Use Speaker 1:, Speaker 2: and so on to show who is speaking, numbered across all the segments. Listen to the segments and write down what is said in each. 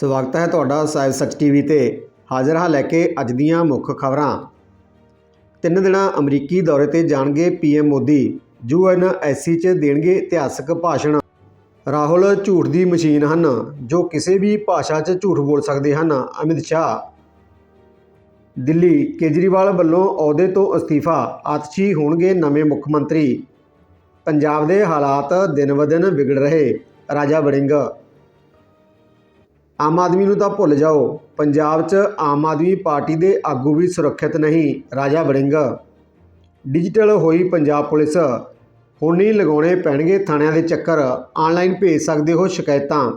Speaker 1: ਸਵਾਗਤ ਹੈ ਤੁਹਾਡਾ ਸਾਹਿਬ ਸੱਚ ਟੀਵੀ ਤੇ। ਹਾਜ਼ਰ ਹਾਂ ਲੈ ਕੇ ਅੱਜ ਦੀਆਂ ਮੁੱਖ ਖਬਰਾਂ। ਤਿੰਨ ਦਿਨਾਂ ਅਮਰੀਕੀ ਦੌਰੇ ਤੇ ਜਾਣਗੇ ਪੀਐਮ ਮੋਦੀ। ਯੂਐਨਐਸਸੀ 'ਚ ਦੇਣਗੇ ਇਤਿਹਾਸਕ ਭਾਸ਼ਣ। ਰਾਹੁਲ ਝੂਠ ਦੀ ਮਸ਼ੀਨ ਹਨ, ਜੋ ਕਿਸੇ ਵੀ ਭਾਸ਼ਾ 'ਚ ਝੂਠ ਬੋਲ ਸਕਦੇ ਹਨ, ਅਮਿਤ ਸ਼ਾਹ। ਦਿੱਲੀ ਕੇਜਰੀਵਾਲ ਵੱਲੋਂ ਅਹੁਦੇ ਤੋਂ ਅਸਤੀਫਾ, ਆਤਸ਼ੀ ਹੋਣਗੇ ਨਵੇਂ ਮੁੱਖ ਮੰਤਰੀ। ਪੰਜਾਬ ਦੇ ਹਾਲਾਤ ਦਿਨ-ਵਦਿਨ ਵਿਗੜ ਰਹੇ। ਰਾਜਾ ਵੜਿੰਗ ਆਮ ਆਦਮੀ ਨੂੰ ਤਾਂ ਭੁੱਲ ਜਾਓ, ਪੰਜਾਬ 'ਚ ਆਮ ਆਦਮੀ ਪਾਰਟੀ ਦੇ ਆਗੂ ਵੀ ਸੁਰੱਖਿਅਤ ਨਹੀਂ, ਰਾਜਾ ਵੜਿੰਗ। ਡਿਜੀਟਲ ਹੋਈ ਪੰਜਾਬ ਪੁਲਿਸ, ਹੁਣ ਨਹੀਂ ਲਗਾਉਣੇ ਪੈਣਗੇ ਥਾਣਿਆਂ ਦੇ ਚੱਕਰ, ਆਨਲਾਈਨ ਭੇਜ ਸਕਦੇ ਹੋ ਸ਼ਿਕਾਇਤਾਂ।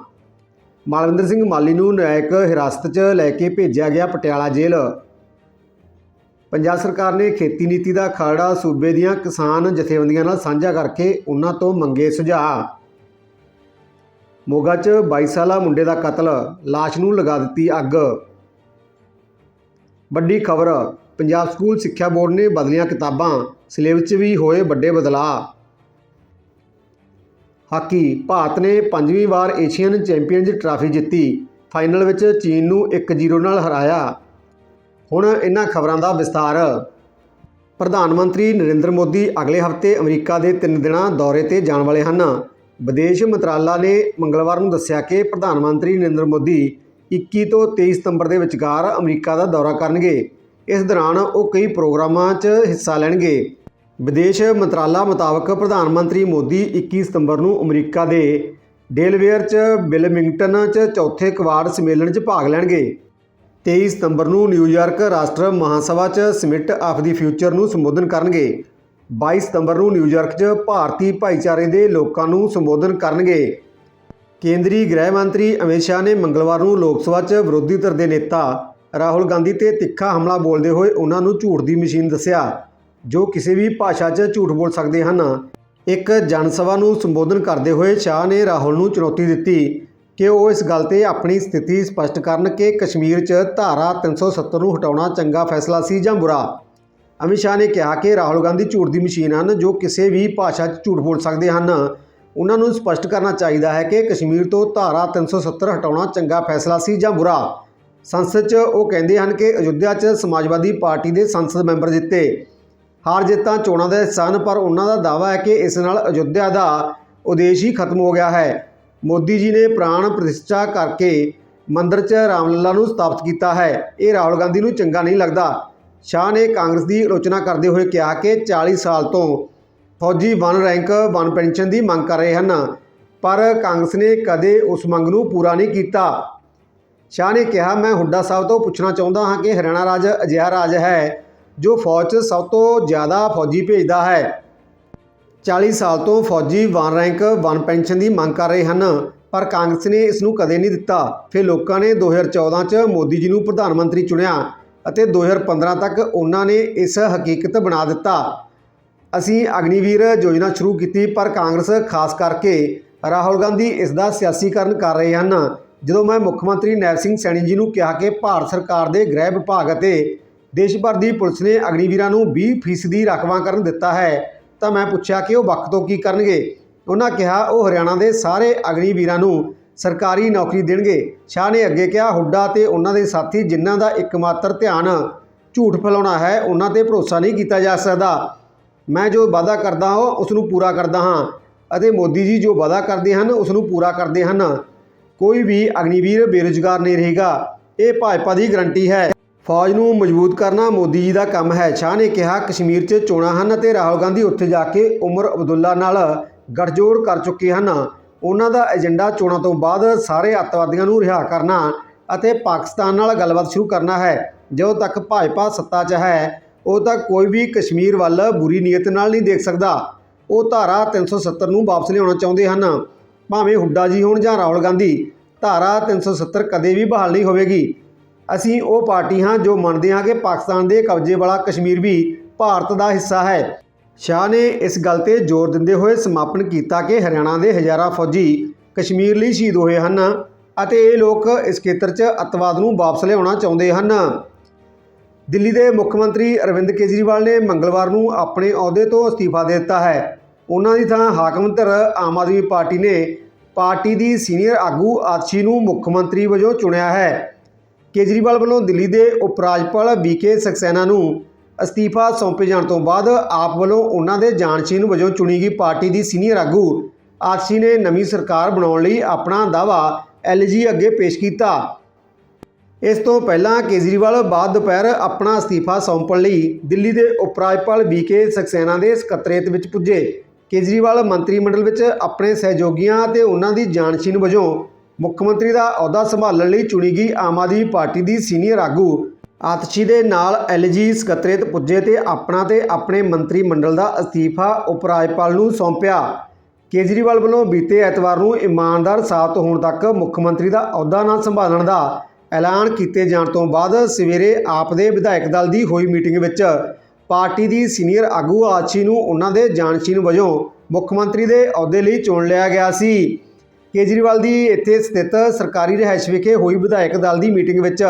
Speaker 1: ਮਾਲਵਿੰਦਰ ਸਿੰਘ ਮਾਲੀ ਨੂੰ ਨਿਆਇਕ ਹਿਰਾਸਤ 'ਚ ਲੈ ਕੇ ਭੇਜਿਆ ਗਿਆ ਪਟਿਆਲਾ ਜੇਲ੍ਹ। ਪੰਜਾਬ ਸਰਕਾਰ ਨੇ ਖੇਤੀ ਨੀਤੀ ਦਾ ਖਰੜਾ ਸੂਬੇ ਦੀਆਂ ਕਿਸਾਨ ਜਥੇਬੰਦੀਆਂ ਨਾਲ ਸਾਂਝਾ ਕਰਕੇ ਉਹਨਾਂ ਤੋਂ ਮੰਗੇ ਸੁਝਾਅ। ਮੋਗਾ 'ਚ 22 ਸਾਲਾ ਮੁੰਡੇ ਦਾ ਕਤਲ, ਲਾਸ਼ ਨੂੰ ਲਗਾ ਦਿੱਤੀ ਅੱਗ। ਵੱਡੀ ਖਬਰ, ਪੰਜਾਬ ਸਕੂਲ ਸਿੱਖਿਆ ਬੋਰਡ ਨੇ ਬਦਲੀਆਂ ਕਿਤਾਬਾਂ ਸਿਲੇਬਸ 'ਚ ਵੀ ਹੋਏ ਵੱਡੇ ਬਦਲਾਅ। ਹਾਕੀ, ਭਾਰਤ ਨੇ ਪੰਜਵੀਂ ਵਾਰ ਏਸ਼ੀਅਨ ਚੈਂਪੀਅਨਜ਼ ਟਰਾਫੀ ਜਿੱਤੀ, ਫਾਈਨਲ ਵਿੱਚ ਚੀਨ ਨੂੰ 1-0 ਨਾਲ ਹਰਾਇਆ। ਹੁਣ ਇਹਨਾਂ ਖਬਰਾਂ ਦਾ ਵਿਸਤਾਰ ਪ੍ਰਧਾਨ ਮੰਤਰੀ ਨਰਿੰਦਰ ਮੋਦੀ ਅਗਲੇ ਹਫ਼ਤੇ ਅਮਰੀਕਾ ਦੇ 3 ਦਿਨਾਂ ਦੌਰੇ ਤੇ ਜਾਣ ਵਾਲੇ ਹਨ। ਵਿਦੇਸ਼ ਮੰਤਰਾਲਾ ਨੇ ਮੰਗਲਵਾਰ ਨੂੰ ਦੱਸਿਆ ਕਿ ਪ੍ਰਧਾਨ ਮੰਤਰੀ ਨਰਿੰਦਰ ਮੋਦੀ 21 ਤੋਂ 23 ਸਤੰਬਰ ਦੇ ਵਿਚਕਾਰ ਅਮਰੀਕਾ ਦਾ ਦੌਰਾ ਕਰਨਗੇ। ਇਸ ਦੌਰਾਨ ਉਹ ਕਈ ਪ੍ਰੋਗਰਾਮਾਂ 'ਚ ਹਿੱਸਾ ਲੈਣਗੇ। ਵਿਦੇਸ਼ ਮੰਤਰਾਲਾ ਮੁਤਾਬਕ ਪ੍ਰਧਾਨ ਮੰਤਰੀ ਮੋਦੀ 21 ਸਤੰਬਰ ਨੂੰ ਅਮਰੀਕਾ ਦੇ ਡੇਲਵੇਅਰ 'ਚ ਬਿਲਮਿੰਗਟਨ 'ਚ ਚੌਥੇ ਕੁਆਡ ਸੰਮੇਲਨ 'ਚ ਭਾਗ ਲੈਣਗੇ। 23 ਸਤੰਬਰ ਨੂੰ ਨਿਊਯਾਰਕ ਰਾਸ਼ਟਰ ਮਹਾਸਭਾ 'ਚ ਸਮਿਟ ਆਫ ਦੀ ਫਿਊਚਰ ਨੂੰ ਸੰਬੋਧਨ ਕਰਨਗੇ। 22 ਸਤੰਬਰ ਨੂੰ ਨਿਊਯਾਰਕ 'ਚ ਭਾਰਤੀ ਭਾਈਚਾਰੇ ਦੇ ਲੋਕਾਂ ਨੂੰ ਸੰਬੋਧਨ ਕਰਨਗੇ। ਕੇਂਦਰੀ ਗ੍ਰਹਿ ਮੰਤਰੀ ਅਮਿਤ ਸ਼ਾਹ ਨੇ ਮੰਗਲਵਾਰ ਨੂੰ ਲੋਕ ਸਭਾ 'ਚ ਵਿਰੋਧੀ ਧਿਰ ਦੇ ਨੇਤਾ ਰਾਹੁਲ ਗਾਂਧੀ ਤੇ ਤਿੱਖਾ ਹਮਲਾ ਬੋਲਦੇ ਹੋਏ ਉਹਨਾਂ ਨੂੰ ਝੂਠ ਦੀ ਮਸ਼ੀਨ ਦੱਸਿਆ, ਜੋ ਕਿਸੇ ਵੀ ਭਾਸ਼ਾ 'ਚ ਝੂਠ ਬੋਲ ਸਕਦੇ ਹਨ। ਇੱਕ ਜਨ ਸਭਾ ਨੂੰ ਸੰਬੋਧਨ ਕਰਦੇ ਹੋਏ ਸ਼ਾਹ ਨੇ ਰਾਹੁਲ ਨੂੰ ਚੁਣੌਤੀ ਦਿੱਤੀ ਕਿ ਉਹ ਇਸ ਗੱਲ ਤੇ ਆਪਣੀ ਸਥਿਤੀ ਸਪਸ਼ਟ ਕਰਨ ਕਿ ਕਸ਼ਮੀਰ 'ਚ ਧਾਰਾ 370 ਨੂੰ ਹਟਾਉਣਾ ਚੰਗਾ ਫੈਸਲਾ ਸੀ ਜਾਂ ਬੁਰਾ। ਅਮਿਤ ਸ਼ਾਹ ਨੇ ਕਿਹਾ ਕਿ ਰਾਹੁਲ ਗਾਂਧੀ ਝੂਠ ਦੀ ਮਸ਼ੀਨ ਹਨ ਜੋ ਕਿਸੇ ਵੀ ਭਾਸ਼ਾ 'ਚ ਝੂਠ ਬੋਲ ਸਕਦੇ ਹਨ। ਉਹਨਾਂ ਨੂੰ ਸਪਸ਼ਟ ਕਰਨਾ ਚਾਹੀਦਾ ਹੈ ਕਿ ਕਸ਼ਮੀਰ ਤੋਂ ਧਾਰਾ 370 ਹਟਾਉਣਾ ਚੰਗਾ ਫੈਸਲਾ ਸੀ ਜਾਂ ਬੁਰਾ। ਸੰਸਦ 'ਚ ਉਹ ਕਹਿੰਦੇ ਹਨ ਕਿ ਅਯੁੱਧਿਆ 'ਚ ਸਮਾਜਵਾਦੀ ਪਾਰਟੀ ਦੇ ਸੰਸਦ ਮੈਂਬਰ ਜਿੱਤੇ। ਹਾਰ ਜਿੱਤਾਂ ਚੋਣਾਂ ਦਾ ਹਿੱਸਾ ਹਨ ਪਰ ਉਹਨਾਂ ਦਾ ਦਾਅਵਾ ਹੈ ਕਿ ਇਸ ਨਾਲ ਅਯੁੱਧਿਆ ਦਾ ਉਦੇਸ਼ ਹੀ ਖਤਮ ਹੋ ਗਿਆ ਹੈ। ਮੋਦੀ ਜੀ ਨੇ ਪ੍ਰਾਣ ਪ੍ਰਤਿਸ਼ਠਾ ਕਰਕੇ ਮੰਦਰ 'ਚ ਰਾਮਲਲਾ ਨੂੰ ਸਥਾਪਿਤ ਕੀਤਾ ਹੈ। ਇਹ ਰਾਹੁਲ ਗਾਂਧੀ ਨੂੰ ਚੰਗਾ ਨਹੀਂ ਲੱਗਦਾ। ਸ਼ਾਹ ਨੇ ਕਾਂਗਰਸ ਦੀ ਆਲੋਚਨਾ ਕਰਦੇ ਹੋਏ ਕਿਹਾ ਕਿ 40 ਸਾਲ ਤੋਂ ਫੌਜੀ ਵਨ ਰੈਂਕ, ਵਨ ਪੈਨਸ਼ਨ ਦੀ ਮੰਗ ਕਰ ਰਹੇ ਹਨ, ਪਰ ਕਾਂਗਰਸ ਨੇ ਕਦੇ ਉਸ ਮੰਗ ਨੂੰ ਪੂਰਾ ਨਹੀਂ ਕੀਤਾ। ਸ਼ਾਹ ਨੇ ਕਿਹਾ, ਮੈਂ ਹੁੱਡਾ ਸਾਹਿਬ ਤੋਂ ਪੁੱਛਣਾ ਚਾਹੁੰਦਾ ਹਾਂ ਕਿ ਹਰਿਆਣਾ ਰਾਜ ਅਜਿਹਾ ਰਾਜ ਹੈ ਜੋ ਫੌਜ 'ਚ ਸਭ ਤੋਂ ਜ਼ਿਆਦਾ ਫੌਜੀ ਭੇਜਦਾ ਹੈ। 40 ਸਾਲ ਤੋਂ ਫੌਜੀ ਵਨ ਰੈਂਕ, ਵਨ ਪੈਨਸ਼ਨ ਦੀ ਮੰਗ ਕਰ ਰਹੇ ਹਨ, ਪਰ ਕਾਂਗਰਸ ਨੇ ਇਸ ਨੂੰ ਕਦੇ ਨਹੀਂ ਦਿੱਤਾ। ਫਿਰ ਲੋਕਾਂ ਨੇ 2014 'ਚ ਮੋਦੀ ਜੀ ਨੂੰ ਪ੍ਰਧਾਨ ਮੰਤਰੀ ਚੁਣਿਆ। ਅਤੇ 2015 ਤੱਕ ਉਹਨਾਂ ਨੇ ਇਸ ਹਕੀਕਤ ਬਣਾ ਦਿੱਤਾ। ਅਸੀਂ ਅਗਨੀਵੀਰ ਯੋਜਨਾ ਸ਼ੁਰੂ ਕੀਤੀ, ਪਰ ਕਾਂਗਰਸ ਖਾਸ ਕਰਕੇ ਰਾਹੁਲ ਗਾਂਧੀ ਇਸ ਦਾ ਸਿਆਸੀਕਰਨ ਕਰ ਰਹੇ ਹਨ। ਜਦੋਂ ਮੈਂ ਮੁੱਖ ਮੰਤਰੀ ਨੈਬ ਸਿੰਘ ਸੈਣੀ ਜੀ ਨੂੰ ਕਿਹਾ ਕਿ ਭਾਰਤ ਸਰਕਾਰ ਦੇ ਗ੍ਰਹਿ ਵਿਭਾਗ ਅਤੇ ਦੇਸ਼ ਭਰ ਦੀ ਪੁਲਿਸ ਨੇ ਅਗਨੀਵੀਰਾਂ ਨੂੰ 20% ਰਾਖਵਾਂਕਰਨ ਦਿੱਤਾ ਹੈ, ਤਾਂ ਮੈਂ ਪੁੱਛਿਆ ਕਿ ਉਹ ਵਕਤ ਤੋਂ ਕੀ ਕਰਨਗੇ। ਉਹਨਾਂ ਕਿਹਾ, ਉਹ ਹਰਿਆਣਾ ਦੇ ਸਾਰੇ ਅਗਨੀਵੀਰਾਂ ਨੂੰ ਸਰਕਾਰੀ ਨੌਕਰੀ ਦੇਣਗੇ। ਸ਼ਾਹ ਨੇ ਅੱਗੇ ਕਿਹਾ, ਹੁੱਡਾ ਤੇ ਉਹਨਾਂ ਦੇ ਸਾਥੀ ਜਿਨ੍ਹਾਂ ਦਾ ਇੱਕਮਾਤਰ ਧਿਆਨ ਝੂਠ ਫੈਲਾਉਣਾ ਹੈ, ਉਹਨਾਂ ਤੇ ਭਰੋਸਾ ਨਹੀਂ ਕੀਤਾ ਜਾ ਸਕਦਾ। ਮੈਂ ਜੋ ਵਾਅਦਾ ਕਰਦਾ ਹਾਂ ਉਸ ਨੂੰ ਪੂਰਾ ਕਰਦਾ ਹਾਂ ਅਤੇ ਮੋਦੀ ਜੀ ਜੋ ਵਾਅਦਾ ਕਰਦੇ ਹਨ ਉਸ ਨੂੰ ਪੂਰਾ ਕਰਦੇ ਹਨ। ਕੋਈ ਵੀ ਅਗਨੀਵੀਰ ਬੇਰੁਜ਼ਗਾਰ ਨਹੀਂ ਰਹੇਗਾ। ਇਹ ਭਾਜਪਾ ਦੀ ਗਰੰਟੀ ਹੈ। ਫੌਜ ਨੂੰ ਮਜ਼ਬੂਤ ਕਰਨਾ ਮੋਦੀ ਜੀ ਦਾ ਕੰਮ ਹੈ। ਸ਼ਾਹ ਨੇ ਕਿਹਾ, ਕਸ਼ਮੀਰ 'ਚ ਚੋਣਾਂ ਹਨ ਅਤੇ ਰਾਹੁਲ ਗਾਂਧੀ ਉੱਥੇ ਜਾ ਕੇ ਉਮਰ ਅਬਦੁੱਲਾ ਨਾਲ ਗੱਠਜੋੜ ਕਰ ਚੁੱਕੇ ਹਨ। ਉਹਨਾਂ ਦਾ ਏਜੰਡਾ ਚੋਣਾਂ ਤੋਂ ਬਾਅਦ ਸਾਰੇ ਅੱਤਵਾਦੀਆਂ ਨੂੰ ਰਿਹਾ ਕਰਨਾ ਅਤੇ ਪਾਕਿਸਤਾਨ ਨਾਲ ਗੱਲਬਾਤ ਸ਼ੁਰੂ ਕਰਨਾ ਹੈ। ਜਦੋਂ ਤੱਕ ਭਾਜਪਾ ਸੱਤਾ 'ਚ ਹੈ, ਉਦੋਂ ਤੱਕ ਕੋਈ ਵੀ ਕਸ਼ਮੀਰ ਵੱਲ ਬੁਰੀ ਨੀਅਤ ਨਾਲ ਨਹੀਂ ਦੇਖ ਸਕਦਾ। ਉਹ ਧਾਰਾ 370 ਨੂੰ ਵਾਪਸ ਲਿਆਉਣਾ ਚਾਹੁੰਦੇ ਹਨ। ਭਾਵੇਂ ਹੁੱਡਾ ਜੀ ਹੋਣ ਜਾਂ ਰਾਹੁਲ ਗਾਂਧੀ, ਧਾਰਾ 370 ਕਦੇ ਵੀ ਬਹਾਲ ਨਹੀਂ ਹੋਵੇਗੀ। ਅਸੀਂ ਉਹ ਪਾਰਟੀ ਹਾਂ ਜੋ ਮੰਨਦੇ ਹਾਂ ਕਿ ਪਾਕਿਸਤਾਨ ਦੇ ਕਬਜ਼ੇ ਵਾਲਾ ਕਸ਼ਮੀਰ ਵੀ ਭਾਰਤ ਦਾ ਹਿੱਸਾ ਹੈ। ਸ਼ਾਹ ਨੇ ਇਸ ਗੱਲ ਤੇ ਜ਼ੋਰ ਦਿੰਦੇ ਹੋਏ ਸਮਾਪਨ ਕੀਤਾ ਕਿ ਹਰਿਆਣਾ ਦੇ ਹਜ਼ਾਰਾਂ ਫੌਜੀ ਕਸ਼ਮੀਰ ਲਈ ਸ਼ਹੀਦ ਹੋਏ ਹਨ ਅਤੇ ਇਹ ਲੋਕ ਇਸ ਖੇਤਰ 'ਚ ਅੱਤਵਾਦ ਨੂੰ ਵਾਪਸ ਲਿਆਉਣਾ ਚਾਹੁੰਦੇ ਹਨ। ਦਿੱਲੀ ਦੇ ਮੁੱਖ ਮੰਤਰੀ ਅਰਵਿੰਦ ਕੇਜਰੀਵਾਲ ਨੇ ਮੰਗਲਵਾਰ ਨੂੰ ਆਪਣੇ ਅਹੁਦੇ ਤੋਂ ਅਸਤੀਫਾ ਦੇ ਦਿੱਤਾ ਹੈ। ਉਹਨਾਂ ਦੀ ਥਾਂ ਹਾਕਮ ਧਿਰ ਆਮ ਆਦਮੀ ਪਾਰਟੀ ਨੇ ਪਾਰਟੀ ਦੀ ਸੀਨੀਅਰ ਆਗੂ ਆਤਸ਼ੀ ਨੂੰ ਮੁੱਖ ਮੰਤਰੀ ਵਜੋਂ ਚੁਣਿਆ ਹੈ। ਕੇਜਰੀਵਾਲ ਵੱਲੋਂ ਦਿੱਲੀ ਦੇ ਉਪ ਰਾਜਪਾਲ ਬੀਕੇ ਸਕਸੈਨਾ ਨੂੰ ਅਸਤੀਫਾ ਸੌਂਪੇ ਜਾਣ ਤੋਂ ਬਾਅਦ ਆਪ ਵੱਲੋਂ ਉਹਨਾਂ ਦੇ ਜਾਣਸ਼ੀਨ ਵਜੋਂ ਚੁਣੀ ਗਈ ਪਾਰਟੀ ਦੀ ਸੀਨੀਅਰ ਆਗੂ ਆਤਸ਼ੀ ਨੇ ਨਵੀਂ ਸਰਕਾਰ ਬਣਾਉਣ ਲਈ ਆਪਣਾ ਦਾਅਵਾ ਐਲਜੀ ਅੱਗੇ ਪੇਸ਼ ਕੀਤਾ। ਇਸ ਤੋਂ ਪਹਿਲਾਂ ਕੇਜਰੀਵਾਲ ਬਾਅਦ ਦੁਪਹਿਰ ਆਪਣਾ ਅਸਤੀਫਾ ਸੌਂਪਣ ਲਈ ਦਿੱਲੀ ਦੇ ਉਪ ਰਾਜਪਾਲ ਬੀਕੇ ਸਕਸੈਨਾ ਦੇ ਸਕੱਤਰੇਤ ਵਿੱਚ ਪੁੱਜੇ। ਕੇਜਰੀਵਾਲ ਮੰਤਰੀ ਮੰਡਲ ਵਿੱਚ ਆਪਣੇ ਸਹਿਯੋਗੀਆਂ ਅਤੇ ਉਹਨਾਂ ਦੀ ਜਾਣਸ਼ੀਨ ਵਜੋਂ ਮੁੱਖ ਮੰਤਰੀ ਦਾ ਅਹੁਦਾ ਸੰਭਾਲਣ ਲਈ ਚੁਣੀ ਗਈ ਆਮ ਆਦਮੀ ਪਾਰਟੀ ਦੀ ਸੀਨੀਅਰ ਆਗੂ ਆਤਸ਼ੀ ਦੇ ਨਾਲ ਐਲਜੀ ਸਕੱਤਰੇਤ ਪੁੱਜੇ ਤੇ ਆਪਣਾ ਤੇ ਆਪਣੇ ਮੰਤਰੀ ਮੰਡਲ ਦਾ ਅਸਤੀਫਾ ਉਪ ਰਾਜਪਾਲ ਨੂੰ ਸੌਂਪਿਆ। ਕੇਜਰੀਵਾਲ ਵੱਲੋਂ ਬੀਤੇ ਐਤਵਾਰ ਨੂੰ ਇਮਾਨਦਾਰ ਸਾਬਤ ਹੋਣ ਤੱਕ ਮੁੱਖ ਮੰਤਰੀ ਦਾ ਅਹੁਦਾ ਨਾ ਸੰਭਾਲਣ ਦਾ ਐਲਾਨ ਕੀਤੇ ਜਾਣ ਤੋਂ ਬਾਅਦ ਸਵੇਰੇ ਆਪ ਦੇ ਵਿਧਾਇਕ ਦਲ ਦੀ ਹੋਈ ਮੀਟਿੰਗ ਵਿੱਚ ਪਾਰਟੀ ਦੀ ਸੀਨੀਅਰ ਆਗੂ ਆਚੀ ਨੂੰ ਉਹਨਾਂ ਦੇ ਜਾਣਸ਼ੀਨ ਵਜੋਂ ਮੁੱਖ ਮੰਤਰੀ ਦੇ ਅਹੁਦੇ ਲਈ ਚੁਣ ਲਿਆ ਗਿਆ ਸੀ। ਕੇਜਰੀਵਾਲ ਦੀ ਇੱਥੇ ਸਥਿਤ ਸਰਕਾਰੀ ਰਿਹਾਇਸ਼ ਵਿਖੇ ਹੋਈ ਵਿਧਾਇਕ ਦਲ ਦੀ ਮੀਟਿੰਗ ਵਿੱਚ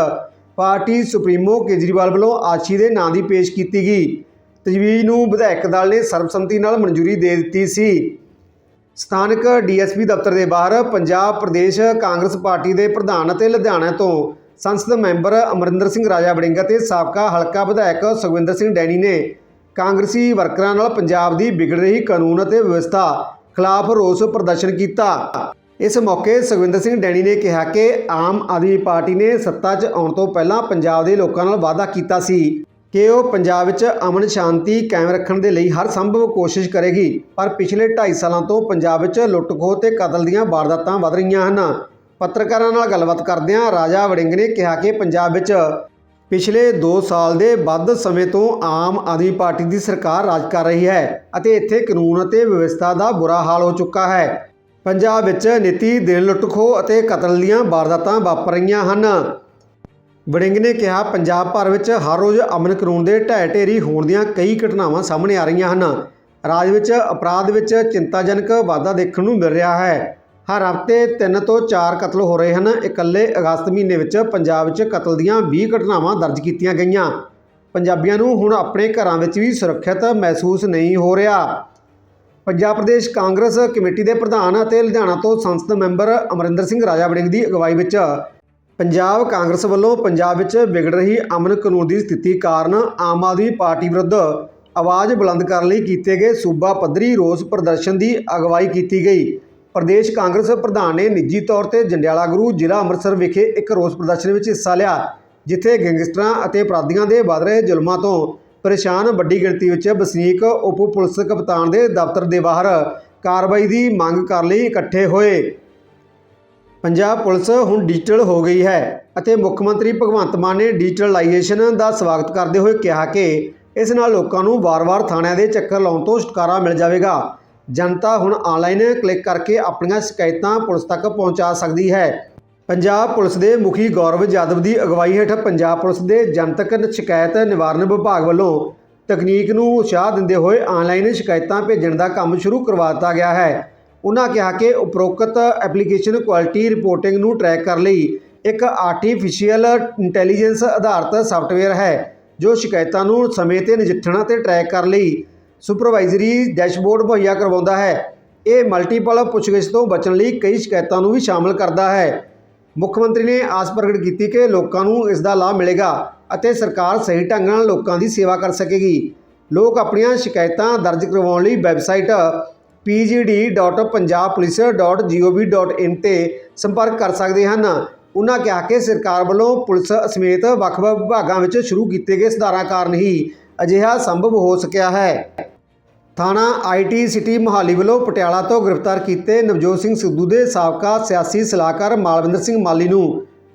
Speaker 1: ਪਾਰਟੀ ਸੁਪਰੀਮੋ ਕੇਜਰੀਵਾਲ ਵੱਲੋਂ ਆਸ਼ੀ ਦੇ ਨਾਂ ਦੀ ਪੇਸ਼ ਕੀਤੀ ਗਈ। ਤਜਵੀਜ਼ ਨੂੰ ਵਿਧਾਇਕ ਦਲ ਨੇ ਸਰਬਸੰਮਤੀ ਨਾਲ ਮਨਜ਼ੂਰੀ ਦੇ ਦਿੱਤੀ ਸੀ। ਸਥਾਨਕ ਡੀਐਸਪੀ ਦਫ਼ਤਰ ਦੇ ਬਾਹਰ ਪੰਜਾਬ ਪ੍ਰਦੇਸ਼ ਕਾਂਗਰਸ ਪਾਰਟੀ ਦੇ ਪ੍ਰਧਾਨ ਅਤੇ ਲੁਧਿਆਣਾ ਤੋਂ ਸੰਸਦ ਮੈਂਬਰ ਅਮਰਿੰਦਰ ਸਿੰਘ ਰਾਜਾ ਵੜਿੰਗ ਅਤੇ ਸਾਬਕਾ ਹਲਕਾ ਵਿਧਾਇਕ ਸੁਖਵਿੰਦਰ ਸਿੰਘ ਡੈਣੀ ਨੇ ਕਾਂਗਰਸੀ ਵਰਕਰਾਂ ਨਾਲ ਪੰਜਾਬ ਦੀ ਵਿਗੜ ਰਹੀ ਕਾਨੂੰਨ ਅਤੇ ਵਿਵਸਥਾ ਖਿਲਾਫ ਰੋਸ ਪ੍ਰਦਰਸ਼ਨ ਕੀਤਾ। ਇਸ ਮੌਕੇ ਸੁਖਵਿੰਦਰ ਸਿੰਘ ਡੈਣੀ ਨੇ ਕਿਹਾ ਕਿ ਆਮ ਆਦਮੀ ਪਾਰਟੀ ਨੇ ਸੱਤਾ 'ਚ ਆਉਣ ਤੋਂ ਪਹਿਲਾਂ ਪੰਜਾਬ ਦੇ ਲੋਕਾਂ ਨਾਲ ਵਾਅਦਾ ਕੀਤਾ ਸੀ ਕਿ ਉਹ ਪੰਜਾਬ ਵਿੱਚ ਅਮਨ ਸ਼ਾਂਤੀ ਕਾਇਮ ਰੱਖਣ ਦੇ ਲਈ ਹਰ ਸੰਭਵ ਕੋਸ਼ਿਸ਼ ਕਰੇਗੀ। ਪਰ ਪਿਛਲੇ 2.5 ਸਾਲਾਂ ਤੋਂ ਪੰਜਾਬ ਵਿੱਚ ਲੁੱਟ-ਖੋਹ ਤੇ ਕਤਲ ਦੀਆਂ ਵਾਰਦਾਤਾਂ ਵਧ ਰਹੀਆਂ ਹਨ। ਪੱਤਰਕਾਰਾਂ ਨਾਲ ਗੱਲਬਾਤ ਕਰਦਿਆਂ ਰਾਜਾ ਵੜਿੰਗ ਨੇ ਕਿਹਾ ਕਿ ਪੰਜਾਬ ਵਿੱਚ ਪਿਛਲੇ 2 ਸਾਲ ਦੇ ਵੱਧ ਸਮੇਂ ਤੋਂ ਆਮ ਆਦਮੀ ਪਾਰਟੀ ਦੀ ਸਰਕਾਰ ਰਾਜ ਕਰ ਰਹੀ ਹੈ ਅਤੇ ਇੱਥੇ ਕਾਨੂੰਨ ਅਤੇ ਵਿਵਸਥਾ ਦਾ ਬੁਰਾ ਹਾਲ ਹੋ ਚੁੱਕਾ ਹੈ। ਪੰਜਾਬ ਵਿੱਚ ਨੀਤੀ ਦਿਨ ਲੁੱਟ-ਖੋਹ ਅਤੇ ਕਤਲ ਦੀਆਂ ਵਾਰਦਾਤਾਂ ਵਾਪਰ ਰਹੀਆਂ ਹਨ। ਵੜਿੰਗ ਨੇ ਕਿਹਾ, ਪੰਜਾਬ ਭਰ ਵਿੱਚ ਹਰ ਰੋਜ਼ ਅਮਨ ਕਾਨੂੰਨ ਦੇ ਢਹਿ ਢੇਰੀ ਹੋਣ ਦੀਆਂ ਕਈ ਘਟਨਾਵਾਂ ਸਾਹਮਣੇ ਆ ਰਹੀਆਂ ਹਨ। ਰਾਜ ਵਿੱਚ ਅਪਰਾਧ ਵਿੱਚ ਚਿੰਤਾਜਨਕ ਵਾਧਾ ਦੇਖਣ ਨੂੰ ਮਿਲ ਰਿਹਾ ਹੈ। ਹਰ ਹਫ਼ਤੇ 3 ਤੋਂ 4 ਕਤਲ ਹੋ ਰਹੇ ਹਨ। ਇਕੱਲੇ ਅਗਸਤ ਮਹੀਨੇ ਵਿੱਚ ਪੰਜਾਬ ਵਿੱਚ ਕਤਲ ਦੀਆਂ 20 ਘਟਨਾਵਾਂ ਦਰਜ ਕੀਤੀਆਂ ਗਈਆਂ। ਪੰਜਾਬੀਆਂ ਨੂੰ ਹੁਣ ਆਪਣੇ ਘਰਾਂ ਵਿੱਚ ਵੀ ਸੁਰੱਖਿਅਤ ਮਹਿਸੂਸ ਨਹੀਂ ਹੋ ਰਿਹਾ। ਪੰਜਾਬ ਪ੍ਰਦੇਸ਼ ਕਾਂਗਰਸ ਕਮੇਟੀ ਦੇ ਪ੍ਰਧਾਨ ਅਤੇ ਲੁਧਿਆਣਾ ਤੋਂ ਸੰਸਦ ਮੈਂਬਰ ਅਮਰਿੰਦਰ ਸਿੰਘ ਰਾਜਾ ਵੜਿੰਗ ਦੀ ਅਗਵਾਈ ਵਿੱਚ ਪੰਜਾਬ ਕਾਂਗਰਸ ਵੱਲੋਂ ਪੰਜਾਬ ਵਿੱਚ ਵਿਗੜ ਰਹੀ ਅਮਨ ਕਾਨੂੰਨ ਦੀ ਸਥਿਤੀ ਕਾਰਨ ਆਮ ਆਦਮੀ ਪਾਰਟੀ ਵਿਰੁੱਧ ਆਵਾਜ਼ ਬੁਲੰਦ ਕਰਨ ਲਈ ਕੀਤੇ ਗਏ ਸੂਬਾ ਪੱਧਰੀ ਰੋਸ ਪ੍ਰਦਰਸ਼ਨ ਦੀ ਅਗਵਾਈ ਕੀਤੀ ਗਈ। ਪ੍ਰਦੇਸ਼ ਕਾਂਗਰਸ ਪ੍ਰਧਾਨ ਨੇ ਨਿੱਜੀ ਤੌਰ ਤੇ ਜੰਡਿਆਲਾ ਗੁਰੂ ਜ਼ਿਲ੍ਹਾ ਅੰਮ੍ਰਿਤਸਰ ਵਿਖੇ ਇੱਕ ਰੋਸ ਪ੍ਰਦਰਸ਼ਨ ਵਿੱਚ ਹਿੱਸਾ ਲਿਆ, ਜਿੱਥੇ ਗੈਂਗਸਟਰਾਂ ਅਤੇ ਅਪਰਾਧੀਆਂ ਦੇ ਵੱਧ ਰਹੇ ਜ਼ੁਲਮਾਂ ਤੋਂ ਪਰੇਸ਼ਾਨ ਵੱਡੀ ਗਿਣਤੀ ਵਿੱਚ ਵਸਨੀਕ ਉਪ ਪੁਲਿਸ ਕਪਤਾਨ ਦੇ ਦਫ਼ਤਰ ਦੇ ਬਾਹਰ ਕਾਰਵਾਈ ਦੀ ਮੰਗ ਕਰਨ ਲਈ ਇਕੱਠੇ ਹੋਏ। ਪੰਜਾਬ ਪੁਲਿਸ ਹੁਣ ਡਿਜੀਟਲ ਹੋ ਗਈ ਹੈ ਅਤੇ ਮੁੱਖ ਮੰਤਰੀ ਭਗਵੰਤ ਮਾਨ ਨੇ ਡਿਜੀਟਲਾਈਜੇਸ਼ਨ ਦਾ ਸਵਾਗਤ ਕਰਦੇ ਹੋਏ ਕਿਹਾ ਕਿ ਇਸ ਨਾਲ ਲੋਕਾਂ ਨੂੰ ਵਾਰ-ਵਾਰ ਥਾਣਿਆਂ ਦੇ ਚੱਕਰ ਲਾਉਣ ਤੋਂ ਛੁਟਕਾਰਾ ਮਿਲ ਜਾਵੇਗਾ। ਜਨਤਾ ਹੁਣ ਆਨਲਾਈਨ ਕਲਿੱਕ ਕਰਕੇ ਆਪਣੀਆਂ ਸ਼ਿਕਾਇਤਾਂ ਪੁਲਿਸ ਤੱਕ ਪਹੁੰਚਾ ਸਕਦੀ ਹੈ। ਪੰਜਾਬ ਪੁਲਿਸ ਦੇ ਮੁਖੀ ਗੌਰਵ ਯਾਦਵ ਦੀ ਅਗਵਾਈ ਹੇਠ ਪੰਜਾਬ ਪੁਲਿਸ ਦੇ ਜਨਤਕ ਸ਼ਿਕਾਇਤ ਨਿਵਾਰਨ ਵਿਭਾਗ ਵੱਲੋਂ ਤਕਨੀਕ ਨੂੰ ਉਤਸ਼ਾਹ ਦਿੰਦੇ ਹੋਏ ਆਨਲਾਈਨ ਸ਼ਿਕਾਇਤਾਂ ਭੇਜਣ ਦਾ ਕੰਮ ਸ਼ੁਰੂ ਕਰਵਾ ਦਿੱਤਾ ਗਿਆ ਹੈ। ਉਹਨਾਂ ਕਿਹਾ ਕਿ ਉਪਰੋਕਤ ਐਪਲੀਕੇਸ਼ਨ ਕੁਆਲਿਟੀ ਰਿਪੋਰਟਿੰਗ ਨੂੰ ਟਰੈਕ ਕਰਨ ਲਈ ਇੱਕ ਆਰਟੀਫੀਸ਼ੀਅਲ ਇੰਟੈਲੀਜੈਂਸ ਆਧਾਰਿਤ ਸਾਫਟਵੇਅਰ ਹੈ, ਜੋ ਸ਼ਿਕਾਇਤਾਂ ਨੂੰ ਸਮੇਂ ਤੇ ਨਜਿੱਠਣਾ ਅਤੇ ਟਰੈਕ ਕਰਨ ਲਈ ਸੁਪਰਵਾਈਜ਼ਰੀ ਡੈਸ਼ਬੋਰਡ ਮੁਹੱਈਆ ਕਰਵਾਉਂਦਾ ਹੈ। ਇਹ ਮਲਟੀਪਲ ਪੁੱਛਗਿੱਛ ਤੋਂ ਬਚਣ ਲਈ ਕਈ ਸ਼ਿਕਾਇਤਾਂ ਨੂੰ ਵੀ ਸ਼ਾਮਲ ਕਰਦਾ ਹੈ। ਮੁੱਖ ਮੰਤਰੀ ਨੇ ਆਸ ਪ੍ਰਗਟ ਕੀਤੀ ਕਿ ਲੋਕਾਂ ਨੂੰ ਇਸ ਦਾ ਲਾਭ ਮਿਲੇਗਾ ਅਤੇ ਸਰਕਾਰ ਸਹੀ ਢੰਗ ਨਾਲ ਲੋਕਾਂ ਦੀ ਸੇਵਾ ਕਰ ਸਕੇਗੀ। ਲੋਕ ਆਪਣੀਆਂ ਸ਼ਿਕਾਇਤਾਂ ਦਰਜ ਕਰਵਾਉਣ ਲਈ ਵੈਬਸਾਈਟ pgd.punjabpolice.gov.in ਤੇ ਸੰਪਰਕ ਕਰ ਸਕਦੇ ਹਨ। ਉਹਨਾਂ ਕਿਹਾ ਕਿ ਸਰਕਾਰ ਵੱਲੋਂ ਪੁਲਿਸ ਸਮੇਤ ਵੱਖ-ਵੱਖ ਵਿਭਾਗਾਂ ਵਿੱਚ ਸ਼ੁਰੂ ਕੀਤੇ ਗਏ ਸੁਧਾਰਾਂ ਕਾਰਨ ਹੀ ਅਜਿਹਾ ਸੰਭਵ ਹੋ ਸਕਿਆ ਹੈ। ਥਾਣਾ ਆਈਟੀ ਸਿਟੀ ਮੁਹਾਲੀ ਵੱਲੋਂ ਪਟਿਆਲਾ ਤੋਂ ਗ੍ਰਿਫਤਾਰ ਕੀਤੇ ਨਵਜੋਤ ਸਿੰਘ ਸਿੱਧੂ ਦੇ ਸਾਬਕਾ ਸਿਆਸੀ ਸਲਾਹਕਾਰ ਮਾਲਵਿੰਦਰ ਸਿੰਘ ਮਾਲੀ ਨੂੰ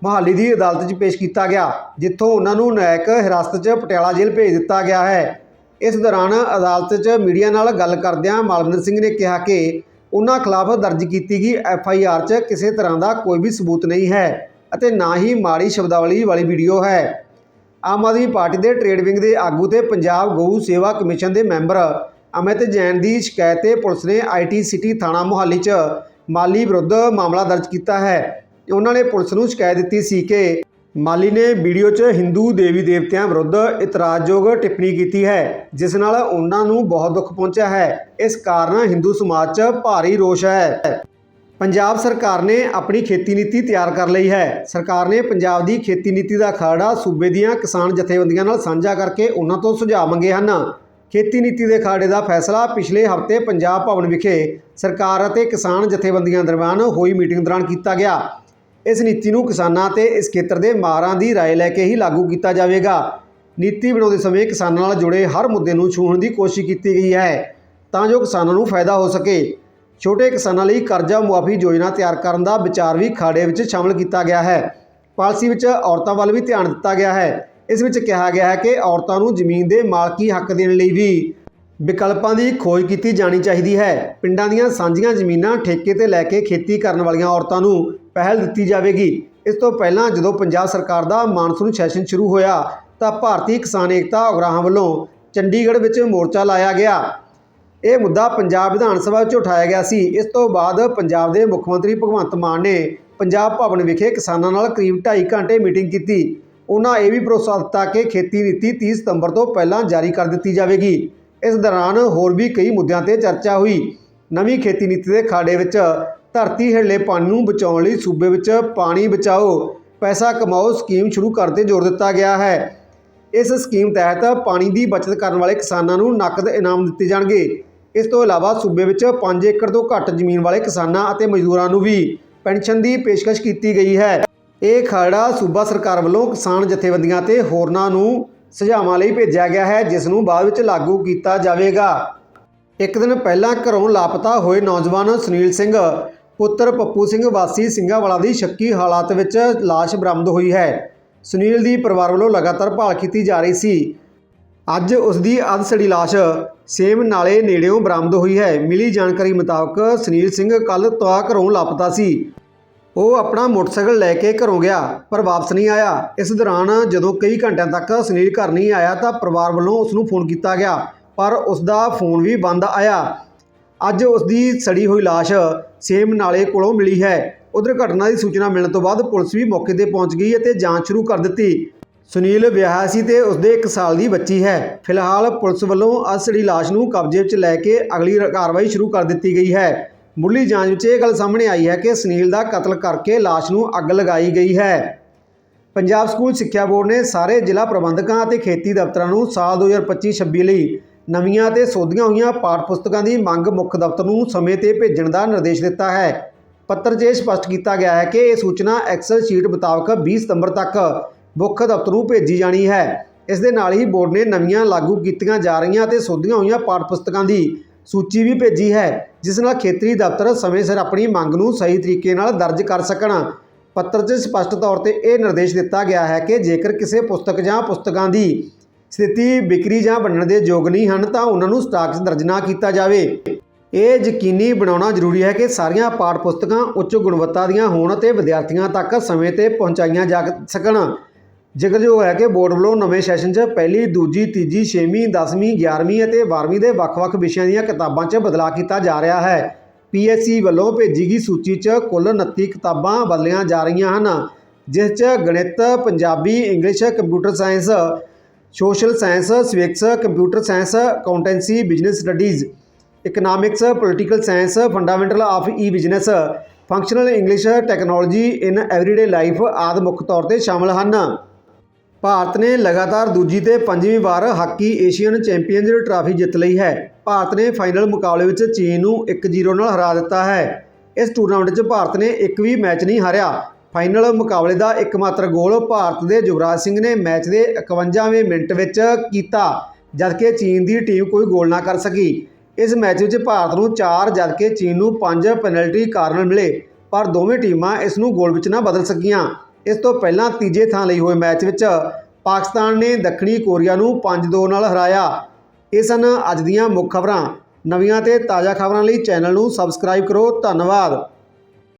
Speaker 1: ਮੁਹਾਲੀ ਦੀ ਅਦਾਲਤ 'ਚ ਪੇਸ਼ ਕੀਤਾ ਗਿਆ, ਜਿੱਥੋਂ ਉਹਨਾਂ ਨੂੰ ਨਿਆਇਕ ਹਿਰਾਸਤ 'ਚ ਪਟਿਆਲਾ ਜੇਲ੍ਹ ਭੇਜ ਦਿੱਤਾ ਗਿਆ ਹੈ। ਇਸ ਦੌਰਾਨ ਅਦਾਲਤ 'ਚ ਮੀਡੀਆ ਨਾਲ ਗੱਲ ਕਰਦਿਆਂ ਮਾਲਵਿੰਦਰ ਸਿੰਘ ਨੇ ਕਿਹਾ ਕਿ ਉਹਨਾਂ ਖਿਲਾਫ ਦਰਜ ਕੀਤੀ ਗਈ ਐਫ ਆਈ ਆਰ 'ਚ ਕਿਸੇ ਤਰ੍ਹਾਂ ਦਾ ਕੋਈ ਵੀ ਸਬੂਤ ਨਹੀਂ ਹੈ ਅਤੇ ਨਾ ਹੀ ਮਾੜੀ ਸ਼ਬਦਾਵਲੀ ਵਾਲੀ ਵੀਡੀਓ ਹੈ। ਆਮ ਆਦਮੀ ਪਾਰਟੀ ਦੇ ਟ੍ਰੇਡ ਵਿੰਗ ਦੇ ਆਗੂ ਤੇ ਪੰਜਾਬ ਗਊ ਸੇਵਾ ਕਮਿਸ਼ਨ ਦੇ ਮੈਂਬਰ ਅਮਿਤ ਜੈਨ ਦੀ ਸ਼ਿਕਾਇਤ ਤੇ ਪੁਲਿਸ ਨੇ ਆਈਟੀ ਸਿਟੀ ਥਾਣਾ ਮੁਹਾਲੀ 'ਚ ਮਾਲੀ ਵਿਰੁੱਧ ਮਾਮਲਾ ਦਰਜ ਕੀਤਾ ਹੈ। ਉਹਨਾਂ ਨੇ ਪੁਲਿਸ ਨੂੰ ਸ਼ਿਕਾਇਤ ਦਿੱਤੀ ਸੀ ਕਿ ਮਾਲੀ ਨੇ ਵੀਡੀਓ 'ਚ ਹਿੰਦੂ ਦੇਵੀ ਦੇਵਤਿਆਂ ਵਿਰੁੱਧ ਇਤਰਾਜ਼ਯੋਗ ਟਿੱਪਣੀ ਕੀਤੀ ਹੈ, ਜਿਸ ਨਾਲ ਉਹਨਾਂ ਨੂੰ ਬਹੁਤ ਦੁੱਖ ਪਹੁੰਚਿਆ ਹੈ। ਇਸ ਕਾਰਨ ਹਿੰਦੂ ਸਮਾਜ 'ਚ ਭਾਰੀ ਰੋਸ਼ ਹੈ। ਪੰਜਾਬ ਸਰਕਾਰ ਨੇ ਆਪਣੀ ਖੇਤੀ ਨੀਤੀ ਤਿਆਰ ਕਰ ਲਈ ਹੈ। ਸਰਕਾਰ ਨੇ ਪੰਜਾਬ ਦੀ ਖੇਤੀ ਨੀਤੀ ਦਾ ਖਰੜਾ ਸੂਬੇ ਦੀਆਂ ਕਿਸਾਨ ਜਥੇਬੰਦੀਆਂ ਨਾਲ ਸਾਂਝਾ ਕਰਕੇ ਉਹਨਾਂ ਤੋਂ ਸੁਝਾਅ ਮੰਗੇ ਹਨ। ਖੇਤੀ ਨੀਤੀ ਦੇ ਖਰੜੇ ਦਾ ਫੈਸਲਾ ਪਿਛਲੇ ਹਫ਼ਤੇ ਪੰਜਾਬ ਭਵਨ ਵਿਖੇ ਸਰਕਾਰ ਅਤੇ ਕਿਸਾਨ ਜਥੇਬੰਦੀਆਂ ਦਰਮਿਆਨ ਹੋਈ ਮੀਟਿੰਗ ਦੌਰਾਨ ਕੀਤਾ ਗਿਆ ਇਸ ਨੀਤੀ ਨੂੰ ਕਿਸਾਨਾਂ ਤੇ ਇਸ ਖੇਤਰ ਦੇ ਮਾਹਰਾਂ ਦੀ رائے ਲੈ ਕੇ ਹੀ ਲਾਗੂ ਕੀਤਾ ਜਾਵੇਗਾ ਨੀਤੀ ਬਣਾਉਂਦੇ ਸਮੇਂ ਕਿਸਾਨਾਂ ਨਾਲ ਜੁੜੇ ਹਰ ਮੁੱਦੇ ਨੂੰ ਛੂਹਣ ਦੀ ਕੋਸ਼ਿਸ਼ ਕੀਤੀ ਗਈ ਹੈ ਤਾਂ ਜੋ ਕਿਸਾਨਾਂ ਨੂੰ ਫਾਇਦਾ ਹੋ ਸਕੇ ਛੋਟੇ ਕਿਸਾਨਾਂ ਲਈ ਕਰਜ਼ਾ ਮੁਆਫੀ ਯੋਜਨਾ ਤਿਆਰ ਕਰਨ ਦਾ ਵਿਚਾਰ ਵੀ ਖਾੜੇ ਵਿੱਚ ਸ਼ਾਮਲ ਕੀਤਾ ਗਿਆ ਹੈ ਪਾਲਿਸੀ ਵਿੱਚ ਔਰਤਾਂ ਵੱਲ ਵੀ ਧਿਆਨ ਦਿੱਤਾ ਗਿਆ ਹੈ ਇਸ ਵਿੱਚ ਕਿਹਾ ਗਿਆ ਹੈ ਕਿ ਔਰਤਾਂ ਨੂੰ ਜ਼ਮੀਨ ਦੇ ਮਾਲਕੀ ਹੱਕ ਦੇਣ ਲਈ ਵੀ ਵਿਕਲਪਾਂ ਦੀ ਖੋਜ ਕੀਤੀ ਜਾਣੀ ਚਾਹੀਦੀ ਹੈ। ਪਿੰਡਾਂ ਦੀਆਂ ਸਾਂਝੀਆਂ ਜ਼ਮੀਨਾਂ ਠੇਕੇ ਤੇ ਲੈ ਕੇ ਖੇਤੀ ਕਰਨ ਵਾਲੀਆਂ ਔਰਤਾਂ ਨੂੰ ਪਹਿਲ ਦਿੱਤੀ ਜਾਵੇਗੀ। ਇਸ ਤੋਂ ਪਹਿਲਾਂ ਜਦੋਂ ਪੰਜਾਬ ਸਰਕਾਰ ਦਾ ਮਾਨਸੂਨ ਸੈਸ਼ਨ ਸ਼ੁਰੂ ਹੋਇਆ, ਤਾਂ ਭਾਰਤੀ ਕਿਸਾਨ ਏਕਤਾ ਉਗਰਾਹਾਂ ਵੱਲੋਂ ਚੰਡੀਗੜ੍ਹ ਵਿੱਚ ਮੋਰਚਾ ਲਾਇਆ ਗਿਆ। ਇਹ ਮੁੱਦਾ ਪੰਜਾਬ ਵਿਧਾਨ ਸਭਾ ਵਿੱਚ ਉਠਾਇਆ ਗਿਆ ਸੀ। ਇਸ ਤੋਂ ਬਾਅਦ ਪੰਜਾਬ ਦੇ ਮੁੱਖ ਮੰਤਰੀ ਭਗਵੰਤ ਮਾਨ ਨੇ ਪੰਜਾਬ ਭਵਨ ਵਿਖੇ ਕਿਸਾਨਾਂ ਨਾਲ ਕਰੀਬ 2.5 ਘੰਟੇ ਮੀਟਿੰਗ ਕੀਤੀ। ਉਹਨਾਂ ਇਹ ਵੀ ਭਰੋਸਾ ਦਿੱਤਾ ਕਿ ਖੇਤੀ ਨੀਤੀ 30 ਸਤੰਬਰ ਤੋਂ ਪਹਿਲਾਂ ਜਾਰੀ ਕਰ ਦਿੱਤੀ ਜਾਵੇਗੀ। ਇਸ ਦੌਰਾਨ ਹੋਰ ਵੀ ਕਈ ਮੁੱਦਿਆਂ ਤੇ ਚਰਚਾ ਹੋਈ। ਨਵੀਂ ਖੇਤੀ ਨੀਤੀ ਦੇ ਖਾੜੇ ਵਿੱਚ ਧਰਤੀ ਹੇਠਲੇ ਪਾਣੀ ਨੂੰ ਬਚਾਉਣ ਲਈ ਸੂਬੇ ਵਿੱਚ ਪਾਣੀ ਬਚਾਓ, ਪੈਸਾ ਕਮਾਓ ਸਕੀਮ ਸ਼ੁਰੂ ਕਰਨ ਤੇ ਜ਼ੋਰ ਦਿੱਤਾ ਗਿਆ ਹੈ। ਇਸ ਸਕੀਮ ਤਹਿਤ ਪਾਣੀ ਦੀ ਬਚਤ ਕਰਨ ਵਾਲੇ ਕਿਸਾਨਾਂ ਨੂੰ ਨਕਦ ਇਨਾਮ ਦਿੱਤੇ ਜਾਣਗੇ। ਇਸ ਤੋਂ ਇਲਾਵਾ ਸੂਬੇ ਵਿੱਚ 5 ਏਕੜ ਤੋਂ ਘੱਟ ਜ਼ਮੀਨ ਵਾਲੇ ਕਿਸਾਨਾਂ ਅਤੇ ਮਜ਼ਦੂਰਾਂ ਨੂੰ ਵੀ ਪੈਨਸ਼ਨ ਦੀ ਪੇਸ਼ਕਸ਼ ਕੀਤੀ ਗਈ ਹੈ। ਇਹ ਖਰੜਾ ਸੂਬਾ ਸਰਕਾਰ ਵੱਲੋਂ ਕਿਸਾਨ ਜਥੇਬੰਦੀਆਂ ਤੇ ਹੋਰਨਾਂ ਨੂੰ ਸੁਝਾਵਾਂ ਲਈ ਭੇਜਿਆ ਗਿਆ ਹੈ, ਜਿਸ ਨੂੰ ਬਾਅਦ ਵਿੱਚ ਲਾਗੂ ਕੀਤਾ ਜਾਵੇਗਾ। ਇੱਕ ਦਿਨ ਪਹਿਲਾਂ ਘਰੋਂ ਲਾਪਤਾ ਹੋਏ ਨੌਜਵਾਨ ਸੁਨੀਲ ਸਿੰਘ, ਪੁੱਤਰ ਪੱਪੂ ਸਿੰਘ, ਵਾਸੀ ਸਿੰਘਾਵਾਲਾ ਦੀ ਸ਼ੱਕੀ ਹਾਲਾਤ ਵਿੱਚ ਲਾਸ਼ ਬਰਾਮਦ ਹੋਈ ਹੈ। ਸੁਨੀਲ ਦੀ ਪਰਿਵਾਰ ਵੱਲੋਂ ਲਗਾਤਾਰ ਭਾਲ ਕੀਤੀ ਜਾ ਰਹੀ ਸੀ। ਅੱਜ ਉਸ ਦੀ ਅਧਸੜੀ ਲਾਸ਼ ਸੇਮ ਨਾਲੇ ਨੇੜਿਓਂ ਬਰਾਮਦ ਹੋਈ ਹੈ। ਮਿਲੀ ਜਾਣਕਾਰੀ ਮੁਤਾਬਕ ਸੁਨੀਲ ਸਿੰਘ ਕੱਲ ਤੋਂ ਘਰੋਂ ਲਾਪਤਾ ਸੀ। ਉਹ ਆਪਣਾ ਮੋਟਰਸਾਈਕਲ ਲੈ ਕੇ ਘਰੋਂ ਗਿਆ, ਪਰ ਵਾਪਸ ਨਹੀਂ ਆਇਆ। ਇਸ ਦੌਰਾਨ ਜਦੋਂ ਕਈ ਘੰਟਿਆਂ ਤੱਕ ਸੁਨੀਲ ਘਰ ਨਹੀਂ ਆਇਆ ਤਾਂ ਪਰਿਵਾਰ ਵੱਲੋਂ ਉਸ ਨੂੰ ਫੋਨ ਕੀਤਾ ਗਿਆ, ਪਰ ਉਸ ਦਾ ਫੋਨ ਵੀ ਬੰਦ ਆਇਆ। ਅੱਜ ਉਸ ਦੀ ਸੜੀ ਹੋਈ ਲਾਸ਼ ਸੇਮ ਨਾਲੇ ਕੋਲੋਂ ਮਿਲੀ ਹੈ। ਉਧਰ ਘਟਨਾ ਦੀ ਸੂਚਨਾ ਮਿਲਣ ਤੋਂ ਬਾਅਦ ਪੁਲਿਸ ਵੀ ਮੌਕੇ ਤੇ ਪਹੁੰਚ ਗਈ ਅਤੇ ਜਾਂਚ ਸ਼ੁਰੂ ਕਰ ਦਿੱਤੀ। ਸੁਨੀਲ ਵਿਆਹ ਸੀ ਤੇ ਉਸਦੇ 1 ਸਾਲ ਦੀ ਬੱਚੀ ਹੈ। ਫਿਲਹਾਲ ਪੁਲਿਸ ਵੱਲੋਂ ਅਸੜੀ ਲਾਸ਼ ਨੂੰ ਕਬਜ਼ੇ ਵਿੱਚ ਲੈ ਕੇ ਅਗਲੀ ਕਾਰਵਾਈ ਸ਼ੁਰੂ ਕਰ ਦਿੱਤੀ ਗਈ ਹੈ। ਮੁੱਢਲੀ ਜਾਂਚ ਵਿੱਚ ਇਹ ਗੱਲ ਸਾਹਮਣੇ ਆਈ ਹੈ ਕਿ ਸੁਨੀਲ ਦਾ ਕਤਲ ਕਰਕੇ ਲਾਸ਼ ਨੂੰ ਅੱਗ ਲਗਾਈ ਗਈ ਹੈ। ਪੰਜਾਬ ਸਕੂਲ ਸਿੱਖਿਆ ਬੋਰਡ ਨੇ ਸਾਰੇ ਜ਼ਿਲ੍ਹਾ ਪ੍ਰਬੰਧਕਾਂ ਅਤੇ ਖੇਤੀ ਦਫ਼ਤਰਾਂ ਨੂੰ ਸਾਲ 2025-26 ਲਈ ਨਵੀਆਂ ਤੇ ਸੋਧੀਆਂ ਹੋਈਆਂ ਪਾਠ ਪੁਸਤਕਾਂ ਦੀ ਮੰਗ ਮੁੱਖ ਦਫ਼ਤਰ ਨੂੰ ਸਮੇਂ ਤੇ ਭੇਜਣ ਦਾ ਨਿਰਦੇਸ਼ ਦਿੱਤਾ ਹੈ। ਪੱਤਰ 'ਚ ਇਹ ਸਪਸ਼ਟ ਕੀਤਾ ਗਿਆ ਹੈ ਕਿ ਇਹ ਸੂਚਨਾ ਐਕਸਲ ਸ਼ੀਟ ਮੁਤਾਬਕ 20 ਸਤੰਬਰ ਤੱਕ ਮੁੱਖ ਦਫ਼ਤਰ ਨੂੰ ਭੇਜੀ ਜਾਣੀ ਹੈ। ਇਸ ਦੇ ਨਾਲ ਹੀ ਬੋਰਡ ਨੇ ਨਵੀਆਂ ਲਾਗੂ ਕੀਤੀਆਂ ਜਾ ਰਹੀਆਂ ਅਤੇ ਸੋਧੀਆਂ ਹੋਈਆਂ ਪਾਠ ਪੁਸਤਕਾਂ ਦੀ ਸੂਚੀ ਵੀ ਭੇਜੀ ਹੈ, ਜਿਸ ਨਾਲ ਖੇਤਰੀ ਦਫ਼ਤਰ ਸਮੇਂ ਸਿਰ ਆਪਣੀ ਮੰਗ ਨੂੰ ਸਹੀ ਤਰੀਕੇ ਨਾਲ ਦਰਜ ਕਰ ਸਕਣ। ਪੱਤਰ 'ਚ ਸਪਸ਼ਟ ਤੌਰ ਤੇ ਇਹ ਨਿਰਦੇਸ਼ ਦਿੱਤਾ ਗਿਆ ਹੈ ਕਿ ਜੇਕਰ ਕਿਸੇ ਪੁਸਤਕ ਜਾਂ ਪੁਸਤਕਾਂ ਦੀ ਸਥਿਤੀ ਵਿਕਰੀ ਜਾਂ ਵੰਡਣ ਦੇ ਯੋਗ ਨਹੀਂ ਹਨ, ਤਾਂ ਉਹਨਾਂ ਨੂੰ ਸਟਾਕ 'ਚ ਦਰਜ ਨਾ ਕੀਤਾ ਜਾਵੇ। ਇਹ ਯਕੀਨੀ ਬਣਾਉਣਾ ਜ਼ਰੂਰੀ ਹੈ ਕਿ ਸਾਰੀਆਂ ਪਾਠ ਪੁਸਤਕਾਂ ਉੱਚ ਗੁਣਵੱਤਾ ਦੀਆਂ ਹੋਣ ਅਤੇ ਵਿਦਿਆਰਥੀਆਂ ਤੱਕ ਸਮੇਂ ਤੇ ਪਹੁੰਚਾਈਆਂ ਜਾ ਸਕਣ। ਜ਼ਿਕਰਯੋਗ ਹੈ ਕਿ ਬੋਰਡ ਵੱਲੋਂ ਨਵੇਂ ਸੈਸ਼ਨ 'ਚ ਪਹਿਲੀ, ਦੂਜੀ, ਤੀਜੀ, ਛੇਵੀਂ 10ਵੀਂ 11ਵੀਂ ਅਤੇ 12ਵੀਂ ਦੇ ਵੱਖ-ਵੱਖ ਵਿਸ਼ਿਆਂ ਦੀਆਂ ਕਿਤਾਬਾਂ 'ਚ ਬਦਲਾਅ ਕੀਤਾ ਜਾ ਰਿਹਾ ਹੈ। ਪੀਐਸਸੀ ਵੱਲੋਂ ਭੇਜੀ ਗਈ ਸੂਚੀ 'ਚ ਕੁੱਲ 29 ਕਿਤਾਬਾਂ ਬਦਲੀਆਂ ਜਾ ਰਹੀਆਂ ਹਨ, ਜਿਸ 'ਚ ਗਣਿਤ, Punjabi, English, computer science, social science, civics, computer science, accountancy, business studies, economics, political science, fundamental of E business functional English, technology, in everyday life ਆਦਿ ਮੁੱਖ ਤੌਰ ਤੇ ਸ਼ਾਮਲ ਹਨ। ਭਾਰਤ ਨੇ ਲਗਾਤਾਰ ਦੂਜੀ ਤੇ ਪੰਜਵੀਂ ਵਾਰ ਹਾਕੀ ਏਸ਼ੀਅਨ ਚੈਂਪੀਅਨਜ਼ ਟਰਾਫੀ ਜਿੱਤ ਲਈ ਹੈ। ਭਾਰਤ ਨੇ ਫਾਈਨਲ ਮੁਕਾਬਲੇ ਵਿੱਚ ਚੀਨ ਨੂੰ 1-0 ਨਾਲ ਹਰਾ ਦਿੱਤਾ ਹੈ। ਇਸ ਟੂਰਨਾਮੈਂਟ 'ਚ ਭਾਰਤ ਨੇ ਇੱਕ ਵੀ ਮੈਚ ਨਹੀਂ ਹਾਰਿਆ। ਫਾਈਨਲ ਮੁਕਾਬਲੇ ਦਾ ਇੱਕਮਾਤਰ ਗੋਲ ਭਾਰਤ ਦੇ ਯੁਵਰਾਜ ਸਿੰਘ ਨੇ ਮੈਚ ਦੇ 51ਵੇਂ ਮਿੰਟ ਵਿੱਚ ਕੀਤਾ, ਜਦਕਿ ਚੀਨ ਦੀ ਟੀਮ ਕੋਈ ਗੋਲ ਨਾ ਕਰ ਸਕੀ। ਇਸ ਮੈਚ ਵਿੱਚ ਭਾਰਤ ਨੂੰ 4 ਜਦਕਿ ਚੀਨ ਨੂੰ 5 ਪੈਨਲਟੀ ਕਾਰਨ ਮਿਲੇ, ਪਰ ਦੋਵੇਂ ਟੀਮਾਂ ਇਸ ਨੂੰ ਗੋਲ ਵਿੱਚ ਨਾ ਬਦਲ ਸਕੀਆਂ। ਇਸ ਤੋਂ ਪਹਿਲਾਂ ਤੀਜੇ ਥਾਂ ਲਈ ਹੋਏ ਮੈਚ ਵਿੱਚ ਪਾਕਿਸਤਾਨ ਨੇ ਦੱਖਣੀ ਕੋਰੀਆ ਨੂੰ 5-2 ਨਾਲ ਹਰਾਇਆ। ਇਹ ਸਨ ਅੱਜ ਦੀਆਂ ਮੁੱਖ ਖਬਰਾਂ। ਨਵੀਆਂ ਤੇ ਤਾਜ਼ਾ ਖਬਰਾਂ ਲਈ ਚੈਨਲ ਨੂੰ ਸਬਸਕ੍ਰਾਈਬ ਕਰੋ। ਧੰਨਵਾਦ।